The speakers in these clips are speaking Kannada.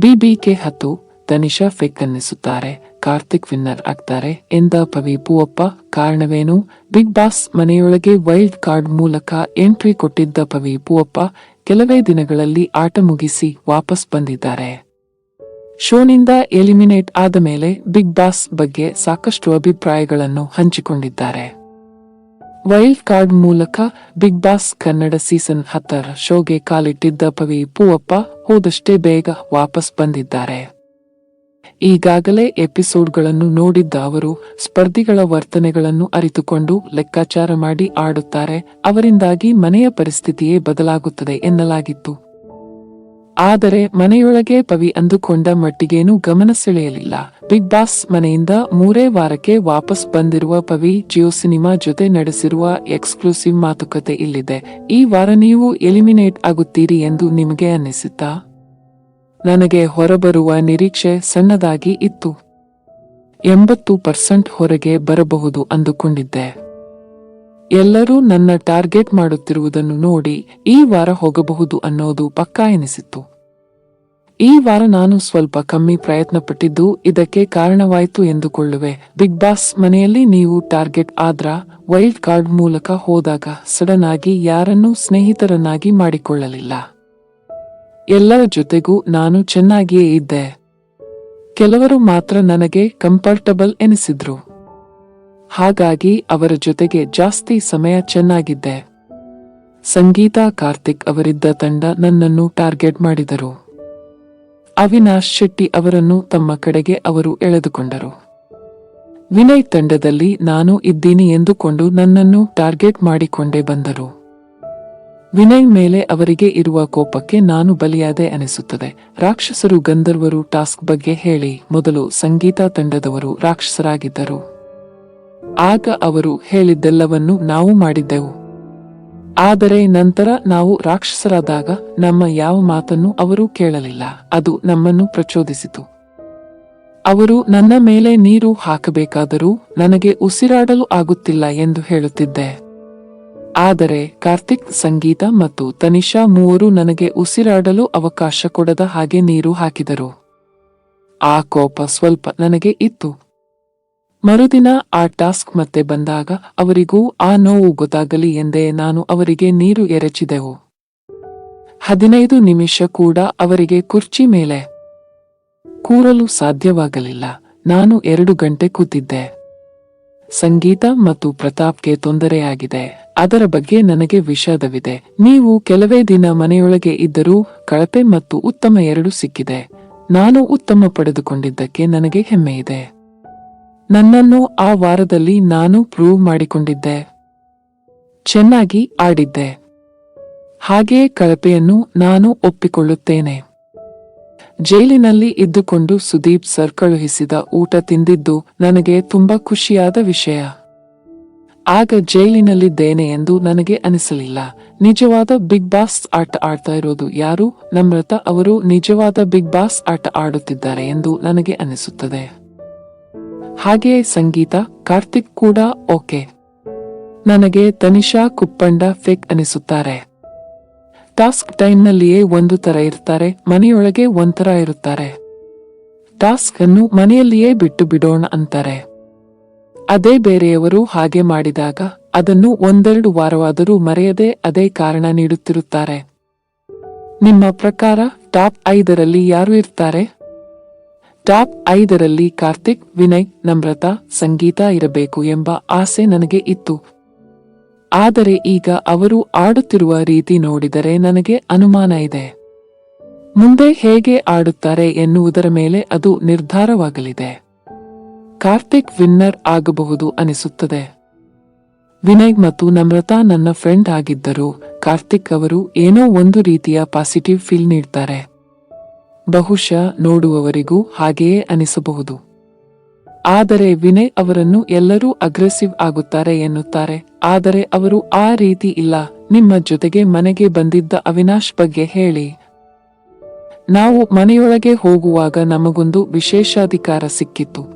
ಬಿಬಿಕೆ ಹತ್ತು ತನಿಷಾ ಫೇಕ್ ಅನ್ನಿಸುತ್ತಾರೆ. ಕಾರ್ತಿಕ್ ವಿನ್ನರ್ ಆಗ್ತಾರೆ. ಎಂದ ಪವಿ ಪೂವಪ್ಪ, ಕಾರಣವೇನು? ಬಿಗ್ ಬಾಸ್ ಮನೆಯೊಳಗೆ ವೈಲ್ಡ್ ಕಾರ್ಡ್ ಮೂಲಕ ಎಂಟ್ರಿ ಕೊಟ್ಟಿದ್ದ ಪವಿ ಪೂವಪ್ಪ ಕೆಲವೇ ದಿನಗಳಲ್ಲಿ ಆಟ ಮುಗಿಸಿ ವಾಪಸ್ ಬಂದಿದ್ದಾರೆ. ಶೋನಿಂದ ಎಲಿಮಿನೇಟ್ ಆದ ಮೇಲೆ ಬಿಗ್ ಬಾಸ್ ಬಗ್ಗೆ ಸಾಕಷ್ಟು ಅಭಿಪ್ರಾಯಗಳನ್ನು ಹಂಚಿಕೊಂಡಿದ್ದಾರೆ. ವೈಲ್ಡ್ ಕಾರ್ಡ್ ಮೂಲಕ ಬಿಗ್ ಬಾಸ್ ಕನ್ನಡ ಸೀಸನ್ ಹತ್ತರ ಶೋಗೆ ಕಾಲಿಟ್ಟಿದ್ದ ಪವಿ ಪೂವಪ್ಪ ಹೋದಷ್ಟೇ ಬೇಗ ವಾಪಸ್ ಬಂದಿದ್ದಾರೆ. ಈಗಾಗಲೇ ಎಪಿಸೋಡ್ಗಳನ್ನು ನೋಡಿದ್ದ ಅವರು ಸ್ಪರ್ಧಿಗಳ ವರ್ತನೆಗಳನ್ನು ಅರಿತುಕೊಂಡು ಲೆಕ್ಕಾಚಾರ ಮಾಡಿ ಆಡುತ್ತಾರೆ, ಅವರಿಂದಾಗಿ ಮನೆಯ ಪರಿಸ್ಥಿತಿಯೇ ಬದಲಾಗುತ್ತದೆ ಎನ್ನಲಾಗಿತ್ತು. ಆದರೆ ಮನೆಯೊಳಗೆ ಪವಿ ಅಂದುಕೊಂಡ ಮಟ್ಟಿಗೇನೂ ಗಮನ ಸೆಳೆಯಲಿಲ್ಲ. ಬಿಗ್ ಬಾಸ್ ಮನೆಯಿಂದ ಮೂರೇ ವಾರಕ್ಕೆ ವಾಪಸ್ ಬಂದಿರುವ ಪವಿ ಜಿಯೋ ಸಿನಿಮಾ ಜೊತೆ ನಡೆಸಿರುವ ಎಕ್ಸ್ಕ್ಲೂಸಿವ್ ಮಾತುಕತೆ ಇಲ್ಲಿದೆ. ಈ ವಾರ ನೀವು ಎಲಿಮಿನೇಟ್ ಆಗುತ್ತೀರಿ ಎಂದು ನಿಮಗೆ ಅನ್ನಿಸುತ್ತಾ? ನನಗೆ ಹೊರಬರುವ ನಿರೀಕ್ಷೆ ಸಣ್ಣದಾಗಿ ಇತ್ತು. ಎಂಬತ್ತು ಪರ್ಸೆಂಟ್ ಹೊರಗೆ ಬರಬಹುದು ಅಂದುಕೊಂಡಿದ್ದೆ. ಎಲ್ಲರೂ ನನ್ನ ಟಾರ್ಗೆಟ್ ಮಾಡುತ್ತಿರುವುದನ್ನು ನೋಡಿ ಈ ವಾರ ಹೋಗಬಹುದು ಅನ್ನೋದು ಪಕ್ಕಾ ಎನಿಸಿತ್ತು. ಈ ವಾರ ನಾನು ಸ್ವಲ್ಪ ಕಮ್ಮಿ ಪ್ರಯತ್ನ ಪಟ್ಟಿದ್ದು ಇದಕ್ಕೆ ಕಾರಣವಾಯಿತು ಎಂದುಕೊಳ್ಳುವೆ. ಬಿಗ್ ಬಾಸ್ ಮನೆಯಲ್ಲಿ ನೀವು ಟಾರ್ಗೆಟ್ ಆದ್ರ ವೈಲ್ಡ್ ಕಾರ್ಡ್ ಮೂಲಕ ಹೋದಾಗ ಸಡನ್ ಆಗಿ ಯಾರನ್ನೂ ಸ್ನೇಹಿತರನ್ನಾಗಿ ಮಾಡಿಕೊಳ್ಳಲಿಲ್ಲ. ಎಲ್ಲರ ಜೊತೆಗೂ ನಾನು ಚೆನ್ನಾಗಿಯೇ ಇದ್ದೆ. ಕೆಲವರು ಮಾತ್ರ ನನಗೆ ಕಂಫರ್ಟಬಲ್ ಎನಿಸಿದ್ರು. ಹಾಗಾಗಿ ಅವರ ಜೊತೆಗೆ ಜಾಸ್ತಿ ಸಮಯ ಚೆನ್ನಾಗಿದ್ದೆ. ಸಂಗೀತಾ ಕಾರ್ತಿಕ್ ಅವರಿದ್ದ ತಂಡ ನನ್ನನ್ನು ಟಾರ್ಗೆಟ್ ಮಾಡಿದರು. ಅವಿನಾಶ್ ಶೆಟ್ಟಿ ಅವರನ್ನು ತಮ್ಮ ಕಡೆಗೆ ಅವರು ಎಳೆದುಕೊಂಡರು. ವಿನಯ್ ತಂಡದಲ್ಲಿ ನಾನು ಇದ್ದೀನಿ ಎಂದುಕೊಂಡು ನನ್ನನ್ನು ಟಾರ್ಗೆಟ್ ಮಾಡಿಕೊಂಡೇ ಬಂದರು. ವಿನಯ್ ಮೇಲೆ ಅವರಿಗೆ ಇರುವ ಕೋಪಕ್ಕೆ ನಾನು ಬಲಿಯಾದೆ ಅನಿಸುತ್ತದೆ. ರಾಕ್ಷಸರು ಗಂಧರ್ವರು ಟಾಸ್ಕ್ ಬಗ್ಗೆ ಹೇಳಿ, ಮೊದಲು ಸಂಗೀತ ತಂಡದವರು ರಾಕ್ಷಸರಾಗಿದ್ದರು. ಆಗ ಅವರು ಹೇಳಿದ್ದೆಲ್ಲವನ್ನು ನಾವು ಮಾಡಿದ್ದೆವು. ಆದರೆ ನಂತರ ನಾವು ರಾಕ್ಷಸರಾದಾಗ ನಮ್ಮ ಯಾವ ಮಾತನ್ನು ಅವರು ಕೇಳಲಿಲ್ಲ. ಅದು ನಮ್ಮನ್ನು ಪ್ರಚೋದಿಸಿತು. ಅವರು, ನನ್ನ ಮೇಲೆ ನೀರು ಹಾಕಬೇಕಾದರೂ ನನಗೆ ಉಸಿರಾಡಲು ಆಗುತ್ತಿಲ್ಲ ಎಂದು ಹೇಳುತ್ತಿದ್ದೆ. ಆದರೆ ಕಾರ್ತಿಕ್ ಸಂಗೀತ ಮತ್ತು ತನಿಷಾ ಮೂವರು ನನಗೆ ಉಸಿರಾಡಲು ಅವಕಾಶ ಕೊಡದ ಹಾಗೆ ನೀರು ಹಾಕಿದರು. ಆ ಕೋಪ ಸ್ವಲ್ಪ ನನಗೆ ಇತ್ತು. ಮರುದಿನ ಆ ಟಾಸ್ಕ್ ಮತ್ತೆ ಬಂದಾಗ ಅವರಿಗೂ ಆ ನೋವು ಗೊತ್ತಾಗಲಿ ಎಂದೇ ನಾನು ಅವರಿಗೆ ನೀರು ಎರಚಿದೆವು. ಹದಿನೈದು ನಿಮಿಷ ಕೂಡ ಅವರಿಗೆ ಕುರ್ಚಿ ಮೇಲೆ ಕೂರಲು ಸಾಧ್ಯವಾಗಲಿಲ್ಲ. ನಾನು ಎರಡು ಗಂಟೆ ಕೂತಿದ್ದೆ. ಸಂಗೀತ ಮತ್ತು ಪ್ರತಾಪ್ಗೆ ತೊಂದರೆಯಾಗಿದೆ ಅದರ ಬಗ್ಗೆ ನನಗೆ ವಿಷಾದವಿದೆ. ನೀವು ಕೆಲವೇ ದಿನ ಮನೆಯೊಳಗೆ ಇದ್ದರೂ ಕಳಪೆ ಮತ್ತು ಉತ್ತಮ ಎರಡು ಸಿಕ್ಕಿದೆ. ನಾನು ಉತ್ತಮ ಪಡೆದುಕೊಂಡಿದ್ದಕ್ಕೆ ನನಗೆ ಹೆಮ್ಮೆಯಿದೆ. ನನ್ನನ್ನು ಆ ವಾರದಲ್ಲಿ ನಾನು ಪ್ರೂವ್ ಮಾಡಿಕೊಂಡಿದ್ದೆ. ಚೆನ್ನಾಗಿ ಆಡಿದ್ದೆ. ಹಾಗೆಯೇ ಕಳಪೆಯನ್ನು ನಾನು ಒಪ್ಪಿಕೊಳ್ಳುತ್ತೇನೆ. ಜೈಲಿನಲ್ಲಿ ಇದ್ದುಕೊಂಡು ಸುದೀಪ್ ಸರ್ ಕಳುಹಿಸಿದ ಊಟ ತಿಂದಿದ್ದು ನನಗೆ ತುಂಬಾ ಖುಷಿಯಾದ ವಿಷಯ. ಆಗ ಜೈಲಿನಲ್ಲಿದ್ದೇನೆ ಎಂದು ನನಗೆ ಅನಿಸಲಿಲ್ಲ. ನಿಜವಾದ ಬಿಗ್ ಬಾಸ್ ಆಟ ಆಡ್ತಾ ಇರೋದು ಯಾರು? ನಮ್ರತ ಅವರು ನಿಜವಾದ ಬಿಗ್ ಬಾಸ್ ಆಟ ಆಡುತ್ತಿದ್ದಾರೆ ಎಂದು ನನಗೆ ಅನಿಸುತ್ತದೆ. ಹಾಗೆಯೇ ಸಂಗೀತ ಕಾರ್ತಿಕ್ ಕೂಡ ಓಕೆ. ನನಗೆ ತನಿಷಾ ಕುಪ್ಪಂಡ ಫೇಕ್ ಅನಿಸುತ್ತಾರೆ. ಟಾಸ್ಕ್ ಟೈಮ್ನಲ್ಲಿಯೇ ಒಂದು ತರ ಇರ್ತಾರೆ, ಮನೆಯೊಳಗೆ ಒಂಥರ ಇರುತ್ತಾರೆ. ಟಾಸ್ಕ್ ಅನ್ನು ಮನೆಯಲ್ಲಿಯೇ ಬಿಟ್ಟು ಬಿಡೋಣ ಅಂತಾರೆ. ಅದೇ ಬೇರೆಯವರು ಹಾಗೆ ಮಾಡಿದಾಗ ಅದನ್ನು ಒಂದೆರಡು ವಾರವಾದರೂ ಮರೆಯದೆ ಅದೇ ಕಾರಣ ನೀಡುತ್ತಿರುತ್ತಾರೆ. ನಿಮ್ಮ ಪ್ರಕಾರ ಟಾಪ್ ಐದರಲ್ಲಿ ಯಾರು ಇರ್ತಾರೆ? ಟಾಪ್ ಐದರಲ್ಲಿ ಕಾರ್ತಿಕ್, ವಿನಯ್, ನಮ್ರತಾ, ಸಂಗೀತ ಇರಬೇಕು ಎಂಬ ಆಸೆ ನನಗೆ ಇತ್ತು. ಆದರೆ ಈಗ ಅವರು ಆಡುತ್ತಿರುವ ರೀತಿ ನೋಡಿದರೆ ನನಗೆ ಅನುಮಾನ ಇದೆ. ಮುಂದೆ ಹೇಗೆ ಆಡುತ್ತಾರೆ ಎನ್ನುವುದರ ಮೇಲೆ ಅದು ನಿರ್ಧಾರವಾಗಲಿದೆ. ಕಾರ್ತಿಕ್ ವಿನ್ನರ್ ಆಗಬಹುದು ಅನಿಸುತ್ತದೆ. ವಿನಯ್ ಮತ್ತು ನಮ್ರತಾ ನನ್ನ ಫ್ರೆಂಡ್ ಆಗಿದ್ದರು. ಕಾರ್ತಿಕ್ ಅವರು ಏನೋ ಒಂದು ರೀತಿಯ ಪಾಸಿಟಿವ್ ಫೀಲ್ ನೀಡ್ತಾರೆ. ಬಹುಶಃ ನೋಡುವವರಿಗೂ ಹಾಗೆಯೇ ಅನಿಸಬಹುದು. ಆದರೆ ವಿನಯ್ ಅವರನ್ನು ಎಲ್ಲರೂ ಅಗ್ರೆಸಿವ್ ಆಗುತ್ತಾರೆ ಎನ್ನುತ್ತಾರೆ. ಆದರೆ ಅವರು ಆ ರೀತಿ ಇಲ್ಲ. ನಿಮ್ಮ ಜೊತೆಗೆ ಮನೆಗೆ ಬಂದಿದ್ದ ಅವಿನಾಶ್ ಬಗ್ಗೆ ಹೇಳಿ. ನಾವು ಮನೆಯೊಳಗೆ ಹೋಗುವಾಗ ನಮಗೊಂದು ವಿಶೇಷಾಧಿಕಾರ ಸಿಕ್ಕಿತ್ತು.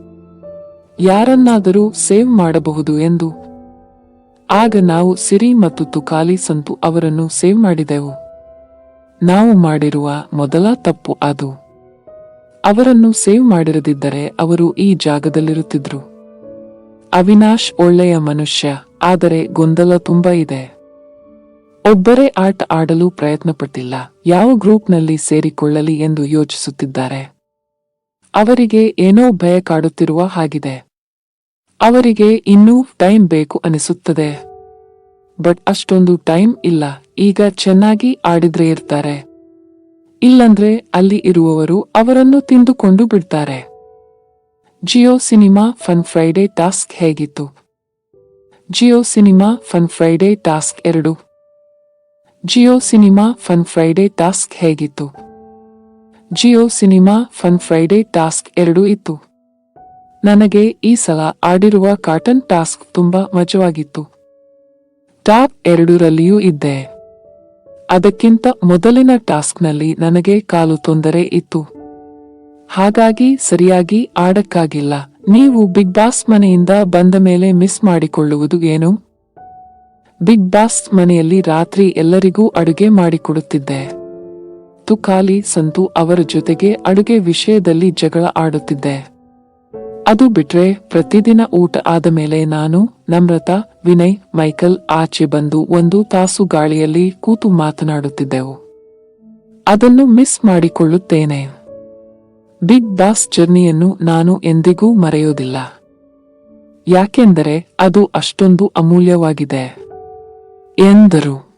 ಯಾರನ್ನಾದರೂ ಸೇವ್ ಮಾಡಬಹುದು ಎಂದು. ಆಗ ನಾವು ಸಿರಿ ಮತ್ತು ತುಕಾಲಿ ಸಂತು ಅವರನ್ನು ಸೇವ್ ಮಾಡಿದೆವು. ನಾವು ಮಾಡಿರುವ ಮೊದಲ ತಪ್ಪು ಅದು. ಅವರನ್ನು ಸೇವ್ ಮಾಡಿರದಿದ್ದರೆ ಅವರು ಈ ಜಾಗದಲ್ಲಿರುತ್ತಿದ್ರು. ಅವಿನಾಶ್ ಒಳ್ಳೆಯ ಮನುಷ್ಯ, ಆದರೆ ಗೊಂದಲ ತುಂಬಾ ಇದೆ. ಒಬ್ಬರೇ ಆಟ ಆಡಲು ಪ್ರಯತ್ನಪಟ್ಟಿಲ್ಲ, ಯಾವ ಗ್ರೂಪ್ನಲ್ಲಿ ಸೇರಿಕೊಳ್ಳಲಿ ಎಂದು ಯೋಚಿಸುತ್ತಿದ್ದಾರೆ. ಅವರಿಗೆ ಏನೋ ಭಯ ಕಾಡುತ್ತಿರುವ ಹಾಗಿದೆ. ಅವರಿಗೆ ಇನ್ನೂ ಟೈಮ್ ಬೇಕು ಅನಿಸುತ್ತದೆ. ಬಟ್ ಅಷ್ಟೊಂದು ಟೈಮ್ ಇಲ್ಲ. ಈಗ ಚೆನ್ನಾಗಿ ಆಡಿದ್ರೆ ಇರ್ತಾರೆ. ಇಲ್ಲಂದ್ರೆ ಅಲ್ಲಿ ಇರುವವರು ಅವರನ್ನು ತಿಂದುಕೊಂಡು ಬಿಡ್ತಾರೆ. Jio Cinema fun Friday task ಹೇಗಿತ್ತು? Jio Cinema fun Friday task ಎರಡು. Jio Cinema fun Friday task ಹೇಗಿತ್ತು? Jio Cinema fun Friday task ಎರಡು ಇತ್ತು. ನನಗೆ ಈ ಸಲ ಆಡಿರುವ ಕಾಟನ್ ಟಾಸ್ಕ್ ತುಂಬಾ ಮಜವಾಗಿತ್ತು. ಟಾಪ್ ಎರಡರಲ್ಲಿಯೂ ಇದ್ದೆ. ಅದಕ್ಕಿಂತ ಮೊದಲಿನ ಟಾಸ್ಕ್ನಲ್ಲಿ ನನಗೆ ಕಾಲು ತೊಂದರೆ ಇತ್ತು. ಹಾಗಾಗಿ ಸರಿಯಾಗಿ ಆಡಕ್ಕಾಗಿಲ್ಲ. ನೀವು ಬಿಗ್ ಬಾಸ್ ಮನೆಯಿಂದ ಬಂದ ಮೇಲೆ ಮಿಸ್ ಮಾಡಿಕೊಳ್ಳುವುದು ಏನು? ಬಿಗ್ ಬಾಸ್ ಮನೆಯಲ್ಲಿ ರಾತ್ರಿ ಎಲ್ಲರಿಗೂ ಅಡುಗೆ ಮಾಡಿಕೊಡುತ್ತಿದ್ದೆ. ತುಕಾಲಿ, ಸಂತು ಅವರ ಜೊತೆಗೆ ಅಡುಗೆ ವಿಷಯದಲ್ಲಿ ಜಗಳ ಆಡುತ್ತಿದ್ದೆ. ಅದು ಬಿಟ್ರೆ ಪ್ರತಿದಿನ ಊಟ ಆದ ಮೇಲೆ ನಾನು, ನಮ್ರತಾ, ವಿನಯ್, ಮೈಕಲ್ ಆಚೆ ಬಂದು ಒಂದು ತಾಸು ಗಾಳಿಯಲ್ಲಿ ಕೂತು ಮಾತನಾಡುತ್ತಿದ್ದೆವು. ಅದನ್ನು ಮಿಸ್ ಮಾಡಿಕೊಳ್ಳುತ್ತೇನೆ. ಬಿಗ್ ಬಾಸ್ ಜರ್ನಿಯನ್ನು ನಾನು ಎಂದಿಗೂ ಮರೆಯೋದಿಲ್ಲ. ಯಾಕೆಂದರೆ ಅದು ಅಷ್ಟೊಂದು ಅಮೂಲ್ಯವಾಗಿದೆ. ಎಂದರು.